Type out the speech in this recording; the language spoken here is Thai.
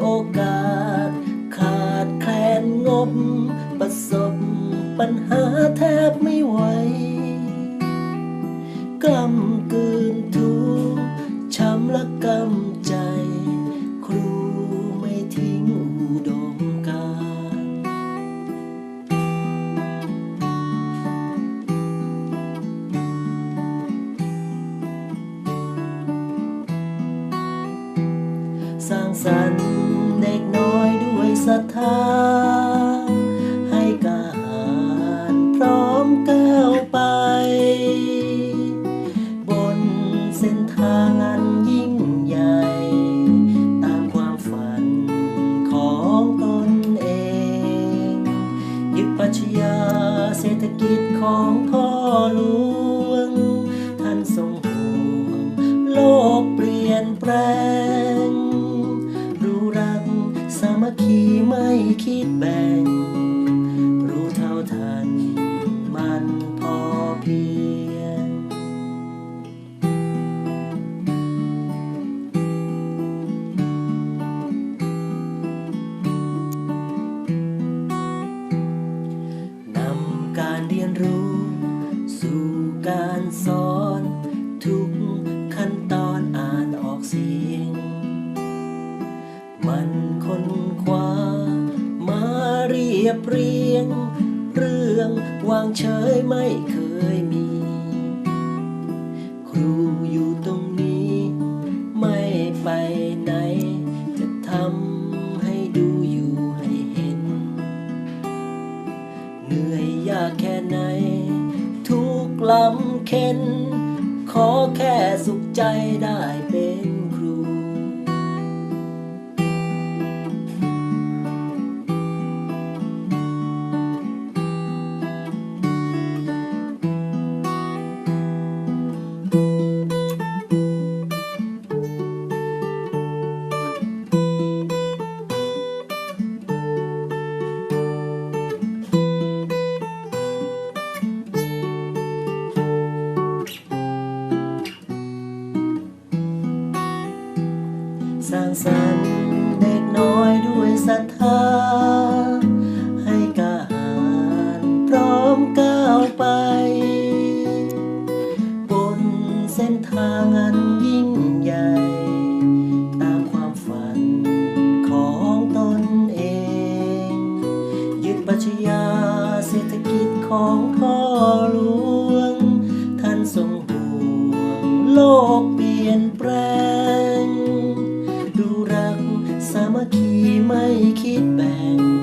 โอกาส ขาดแคลนงบ ประสบปัญหาแทบไม่ไหวกำ สร้างสรเด็กน้อยด้วยศรัทธา ให้การพร้อมก้าวไป บนเส้นทางอันยิ่งใหญ่ ตามความฝันของตนเอง ยึดปัชญาเศรษฐกิจของพ่อหลวง คิดแบ่ง รู้เท่าทัน มันพอเพียง นำการเรียนรู้ ยบเรียง เรื่องวางเฉยไม่เคยมี ครูอยู่ตรงนี้ ไม่ไปไหน จะทำให้ดูอยู่ให้เห็น เหนื่อยยากแค่ไหน ทุกลำเค็นขอแค่สุขใจได้เป็น สันเด็กน้อยด้วยศรัทธา ให้กาหารพร้อมก้าวไป บนเส้นทางอันยิ่งใหญ่ ตามความฝันของตนเอง ยึดปัจญาเศรษฐกิจของพ่อหลวง ท่านทรงห่วงโลกเปลี่ยนแปลง ไม่คิดแบ่ง